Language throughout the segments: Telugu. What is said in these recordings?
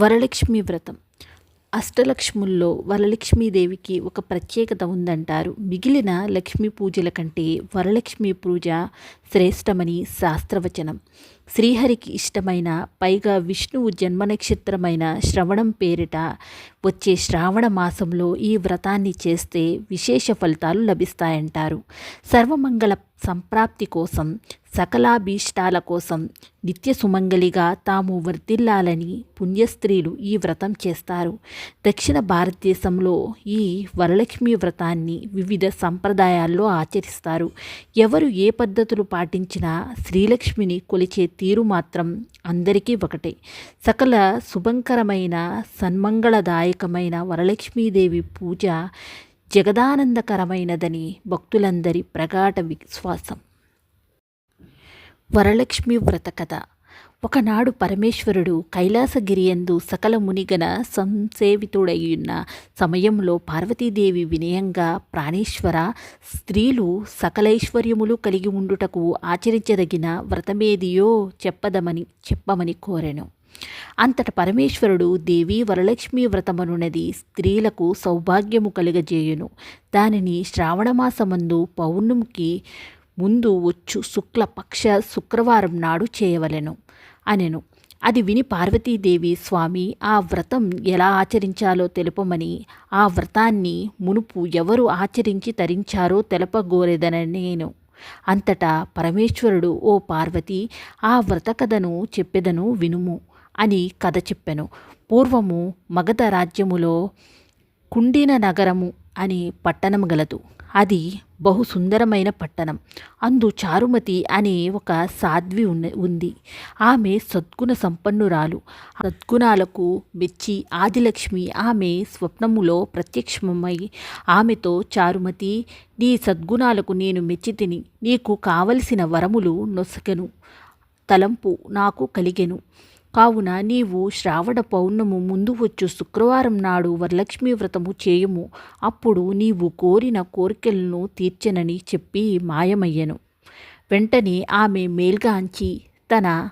వరలక్ష్మి వ్రతం. అష్టలక్ష్ముల్లో వరలక్ష్మీదేవికి ఒక ప్రత్యేకత ఉందంటారు. మిగిలిన లక్ష్మీ పూజల కంటే వరలక్ష్మి పూజ శ్రేష్టమని శాస్త్రవచనం. శ్రీహరికి ఇష్టమైన పైగా విష్ణువు జన్మ నక్షత్రమైన శ్రవణం పేరిట వచ్చే శ్రావణ మాసంలో ఈ వ్రతాన్ని చేస్తే విశేష ఫలితాలు లభిస్తాయంటారు. సర్వమంగళ సంప్రాప్తి కోసం సకలాభీష్టాల కోసం నిత్య సుమంగలిగా తాము వర్ధిల్లాలని పుణ్యస్త్రీలు ఈ వ్రతం చేస్తారు. దక్షిణ భారతదేశంలో ఈ వరలక్ష్మి వ్రతాన్ని వివిధ సంప్రదాయాల్లో ఆచరిస్తారు. ఎవరు ఏ పద్ధతులు పాటించినా శ్రీలక్ష్మిని కొలిచే తీరు మాత్రం అందరికీ ఒకటే. సకల శుభంకరమైన సన్మంగళదాయకమైన వరలక్ష్మీదేవి పూజ జగదానందకరమైనదని భక్తులందరి ప్రగాఢ విశ్వాసం. వరలక్ష్మి వ్రత కథ. ఒకనాడు పరమేశ్వరుడు కైలాసగిరియందు సకల మునిగన సంసేవితుడయ్యున్న సమయంలో పార్వతీదేవి వినయంగా ప్రాణేశ్వర స్త్రీలు సకలైశ్వర్యములు కలిగి ఉండుటకు ఆచరించదగిన వ్రతమేదియో చెప్పదమని చెప్పమని కోరెను. అంతట పరమేశ్వరుడు దేవి వరలక్ష్మి వ్రతమనున్నది స్త్రీలకు సౌభాగ్యము కలుగజేయును. దానిని శ్రావణమాసమందు పౌర్ణమికి ముందు వచ్చు శుక్లపక్ష శుక్రవారం నాడు చేయవలెను. అనెను. అది విని పార్వతీదేవి స్వామి ఆ వ్రతం ఎలా ఆచరించాలో తెలుపమని ఆ వ్రతాన్ని మునుపు ఎవరు ఆచరించి తరించారో తెలపగోరెదన నేను అంతటా పరమేశ్వరుడు ఓ పార్వతి ఆ వ్రత కథను చెప్పెదను వినుము అని కథ చెప్పెను. పూర్వము మగధ రాజ్యములో కుండిన నగరము అని పట్టణం గలదు. అది బహు సుందరమైన పట్టణం. అందు చారుమతి అనే ఒక సాధ్వి ఉన్న ఉంది. ఆమె సద్గుణ సంపన్నురాలు. సద్గుణాలకు మెచ్చి ఆదిలక్ష్మి ఆమె స్వప్నములో ప్రత్యక్షమై ఆమెతో చారుమతి నీ సద్గుణాలకు నేను మెచ్చి తిని నీకు కావలసిన వరములు నొసకెను. తలంపు నాకు కలిగెను. కావున నీవు శ్రావణ పౌర్ణము ముందు వచ్చు శుక్రవారం నాడు వరలక్ష్మి వ్రతము చేయుము. అప్పుడు నీవు కోరిన కోరికలను తీర్చెనని చెప్పి మాయమయ్యను. వెంటనే ఆమె మేల్గాంచి తన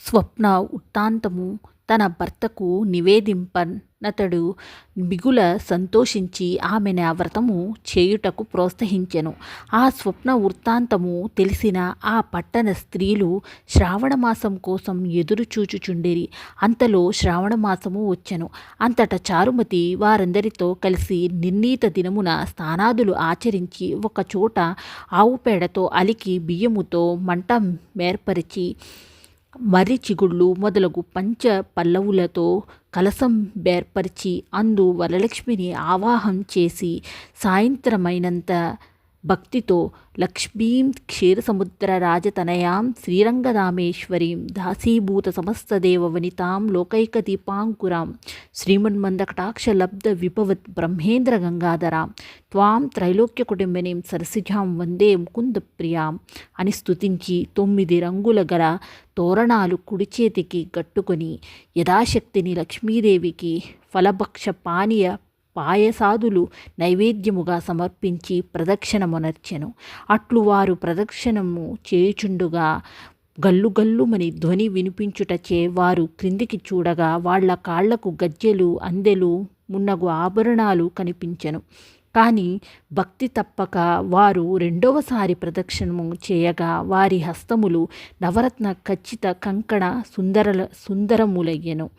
స్వప్న వృత్తాంతము తన భర్తకు నివేదింపనతడు మిగుల సంతోషించి ఆమెను ఆ వ్రతము చేయుటకు ప్రోత్సహించెను. ఆ స్వప్న వృత్తాంతము తెలిసిన ఆ పట్టణ స్త్రీలు శ్రావణమాసం కోసం ఎదురు చూచుచుండేరి. అంతలో శ్రావణమాసము వచ్చెను. అంతట చారుమతి వారందరితో కలిసి నిర్ణీత దినమున స్నానాదులు ఆచరించి ఒకచోట ఆవు పేడతో అలికి బియ్యముతో మంట మేర్పరిచి మర్రి చిగుళ్ళు మొదలగు పంచ పల్లవులతో కలసం బేర్పరిచి అందు వరలక్ష్మిని ఆవాహం చేసి సాయంత్రమైనంత భక్తితో లక్ష్మీం క్షీరసముద్ర రాజతనయాం శ్రీరంగరామేశ్వరీం దాసీభూత సమస్తదేవ వనితాం లోకైక శ్రీమన్మందకటాక్షలబ్ధ విభవత్ బ్రహ్మేంద్ర గంగాధరాం త్వాం త్రైలోక్య కుటుంబినీం సరసిజాం వందే ముకుంద ప్రియాం అని స్తుతించి తొమ్మిది రంగుల గల తోరణాలు కుడి చేతికి కట్టుకొని యథాశక్తిని లక్ష్మీదేవికి ఫలభక్ష పానీయ పాయసాదులు నైవేద్యముగా సమర్పించి ప్రదక్షిణమునర్చెను. అట్లు వారు ప్రదక్షిణము చేయుచుండుగా గల్లు గల్లుమని ధ్వని వినిపించుటచే వారు క్రిందికి చూడగా వాళ్ళ కాళ్ళకు గజ్జెలు అందెలు మున్నగు ఆభరణాలు కనిపించెను. కానీ భక్తి తప్పక వారు రెండవసారి ప్రదక్షిణము చేయగా వారి హస్తములు నవరత్న ఖచ్చిత కంకణ సుందర సుందరములయ్యెను.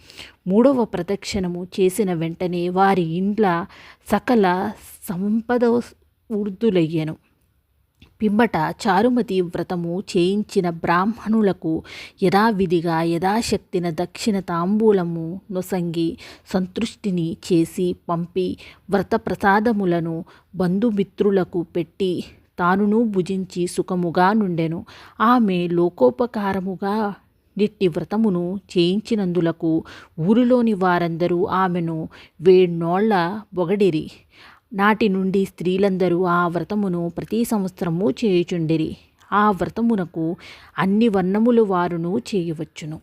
మూడవ ప్రదక్షిణము చేసిన వెంటనే వారి ఇండ్ల సకల సంపద వృద్ధులయ్యను పిమ్మట చారుమతి వ్రతము చేయించిన బ్రాహ్మణులకు యథావిధిగా యథాశక్తిన దక్షిణ తాంబూలము నొసంగి సంతృష్టిని చేసి పంపి వ్రత ప్రసాదములను బంధుమిత్రులకు పెట్టి తానును భుజించి సుఖముగా నుండెను. ఆమె లోకోపకారముగా నిట్టి వ్రతమును చేయించినందులకు ఊరిలోని వారందరూ ఆమెను వేణోళ్ళ బొగడిరి నాటి నుండి స్త్రీలందరూ ఆ వ్రతమును ప్రతి సంవత్సరము చేయుచుండిరి. ఆ వ్రతమునకు అన్ని వర్ణములు వారును చేయవచ్చును.